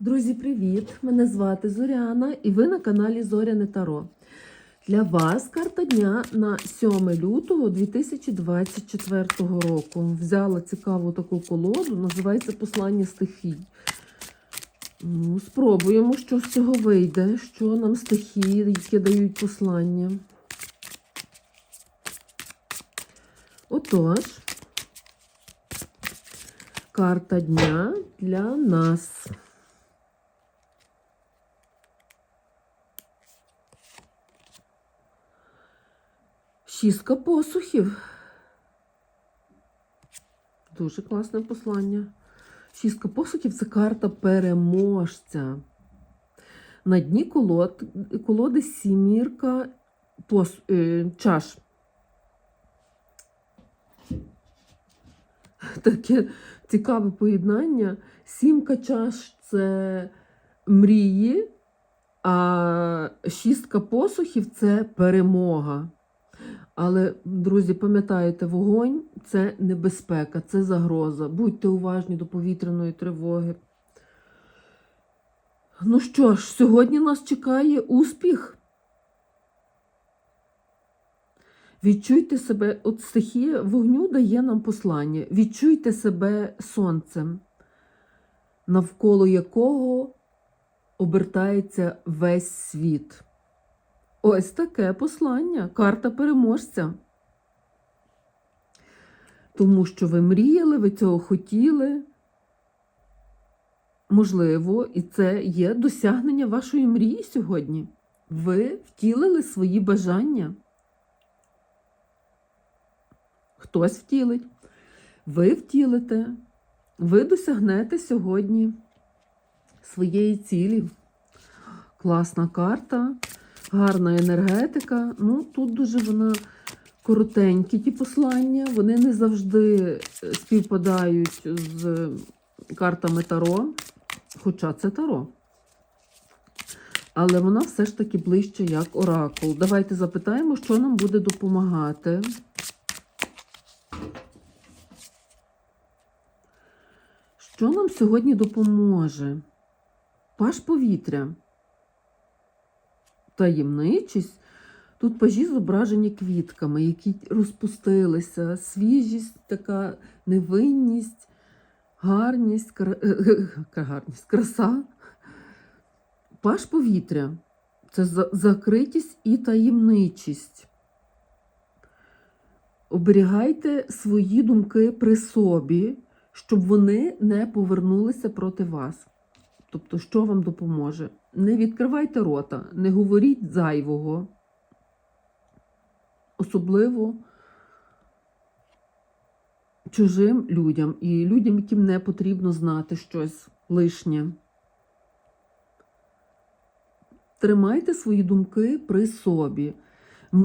Друзі, привіт! Мене звати Зоряна і ви на каналі Зоряне Таро. Для вас карта дня на 7 лютого 2024 року. Взяла цікаву таку колоду, називається Послання стихій. Ну, спробуємо, що з цього вийде, що нам стихії, які дають послання. Отож, карта дня для нас. Шістка посухів. Дуже класне послання. Шістка посухів це карта переможця. На дні колод, колоди сімірка пос, е, чаш. Таке цікаве поєднання. Сімка чаш це мрії, а шістка посухів це перемога. Але, друзі, пам'ятайте, вогонь це небезпека, це загроза. Будьте уважні до повітряної тривоги. Ну що ж, сьогодні нас чекає успіх. Відчуйте себе, от стихія вогню дає нам послання. Відчуйте себе сонцем, навколо якого обертається весь світ. Ось таке послання, карта переможця. Тому що ви мріяли, ви цього хотіли. Можливо, і це є досягнення вашої мрії сьогодні. Ви втілили свої бажання. Хтось втілить. Ви втілите, ви досягнете сьогодні своєї цілі. Класна карта гарна енергетика. Ну, тут дуже вона коротенькі ті послання, вони не завжди співпадають з картами Таро, хоча це Таро. Але вона все ж таки ближче як оракул. Давайте запитаємо, що нам буде допомагати. Що нам сьогодні допоможе? Паш повітря таємничість. Тут пажі зображені квітками, які розпустилися, свіжість, така невинність, гарність, кра... гарність, краса. Паш повітря це закритість і таємничість. Оберігайте свої думки при собі, щоб вони не повернулися проти вас. Тобто, що вам допоможе? Не відкривайте рота, не говоріть зайвого, особливо чужим людям і людям, яким не потрібно знати щось лишнє. Тримайте свої думки при собі,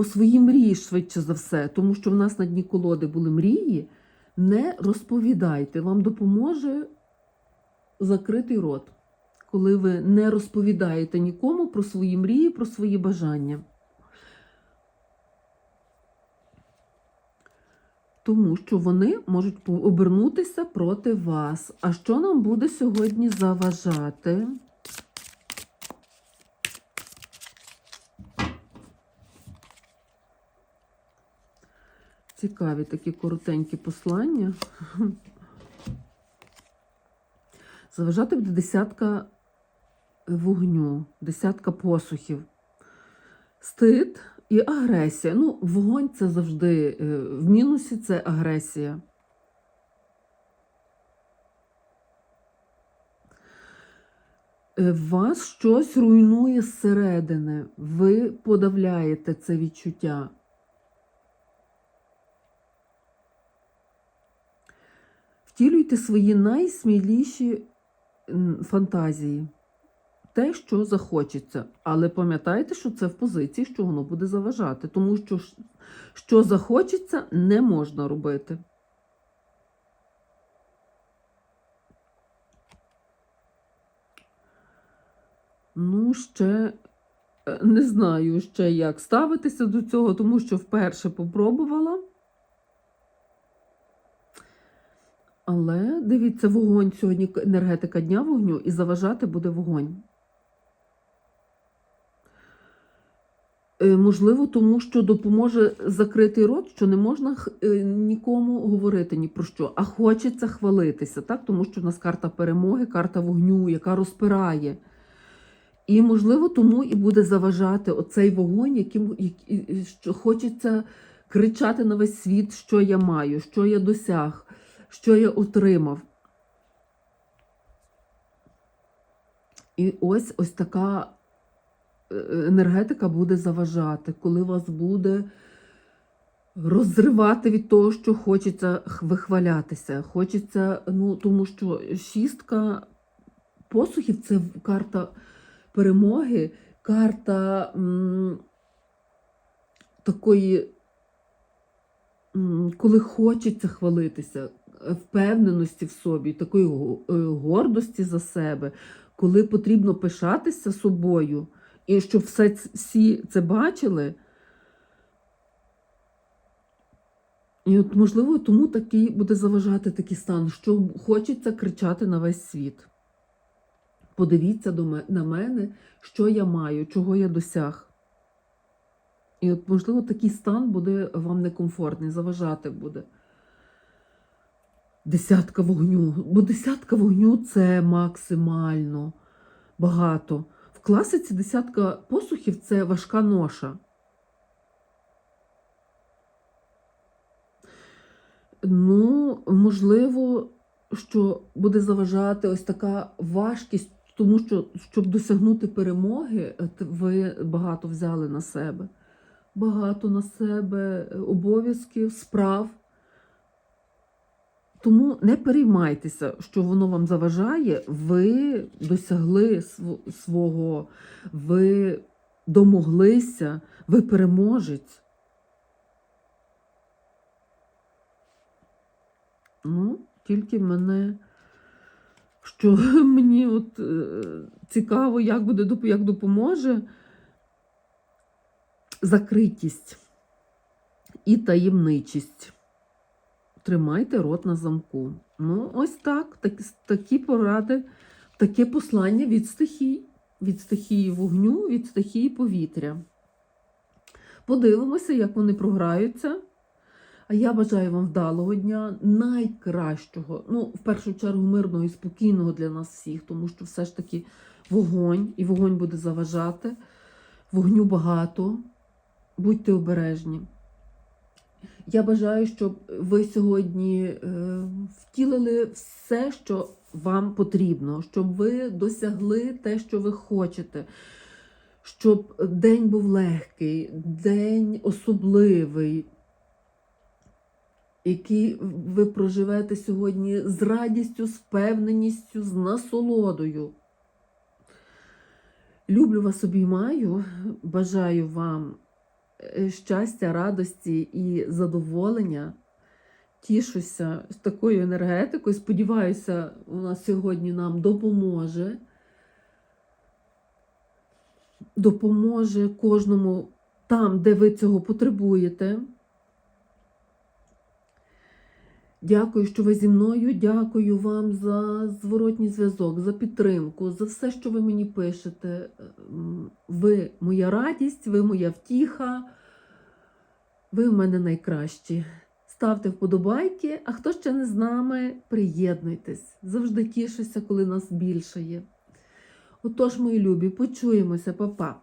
свої мрії швидше за все, тому що в нас на дні колоди були мрії. Не розповідайте, вам допоможе закритий рот коли ви не розповідаєте нікому про свої мрії, про свої бажання. Тому що вони можуть обернутися проти вас. А що нам буде сьогодні заважати? Цікаві такі коротенькі послання. Заважати буде десятка вогню, десятка посухів, стид і агресія. Ну, вогонь це завжди е, в мінусі це агресія. Е, вас щось руйнує зсередини, ви подавляєте це відчуття. Втілюйте свої найсміліші фантазії те, що захочеться. Але пам'ятайте, що це в позиції, що воно буде заважати, тому що що захочеться, не можна робити. Ну, ще е, не знаю ще, як ставитися до цього, тому що вперше попробувала. Але дивіться, вогонь сьогодні енергетика дня вогню, і заважати буде вогонь. Можливо, тому що допоможе закрити рот, що не можна е, нікому говорити ні про що, а хочеться хвалитися, так? тому що в нас карта перемоги, карта вогню, яка розпирає. І, можливо, тому і буде заважати оцей вогонь, яким що хочеться кричати на весь світ, що я маю, що я досяг, що я отримав. І ось ось така е, енергетика буде заважати, коли вас буде розривати від того, що хочеться вихвалятися. Хочеться, ну, тому що шістка посухів це карта перемоги, карта м, такої, м, коли хочеться хвалитися, впевненості в собі, такої е, гордості за себе, коли потрібно пишатися собою, і щоб все, всі це бачили. І от, можливо, тому такий буде заважати такий стан, що хочеться кричати на весь світ. Подивіться до на мене, що я маю, чого я досяг. І от, можливо, такий стан буде вам некомфортний, заважати буде. Десятка вогню. Бо десятка вогню це максимально багато. Класиці десятка посухів це важка ноша. Ну, можливо, що буде заважати ось така важкість, тому що, щоб досягнути перемоги, ви багато взяли на себе. Багато на себе е, обов'язків, справ. Тому не переймайтеся, що воно вам заважає. Ви досягли свого, ви домоглися, ви переможець. Ну, тільки мене, що мені от е, цікаво, як буде як допоможе закритість і таємничість. Тримайте рот на замку. Ну, ось так, так такі поради, таке послання від стихій, від стихії вогню, від стихії повітря. Подивимося, як вони програються. А я бажаю вам вдалого дня, найкращого, ну, в першу чергу, мирного і спокійного для нас всіх, тому що все ж таки вогонь, і вогонь буде заважати. Вогню багато. Будьте обережні. Я бажаю, щоб ви сьогодні е, втілили все, що вам потрібно, щоб ви досягли те, що ви хочете, щоб день був легкий, день особливий, який ви проживете сьогодні з радістю, з впевненістю, з насолодою. Люблю вас обіймаю, бажаю вам щастя, радості і задоволення. Тішуся з такою енергетикою. Сподіваюся, вона сьогодні нам допоможе. Допоможе кожному там, де ви цього потребуєте. Дякую, що ви зі мною. Дякую вам за зворотній зв'язок, за підтримку, за все, що ви мені пишете. Ви моя радість, ви моя втіха, ви в мене найкращі. Ставте вподобайки, а хто ще не з нами, приєднуйтесь. Завжди тішуся, коли нас більше є. Отож, мої любі, почуємося, па-па.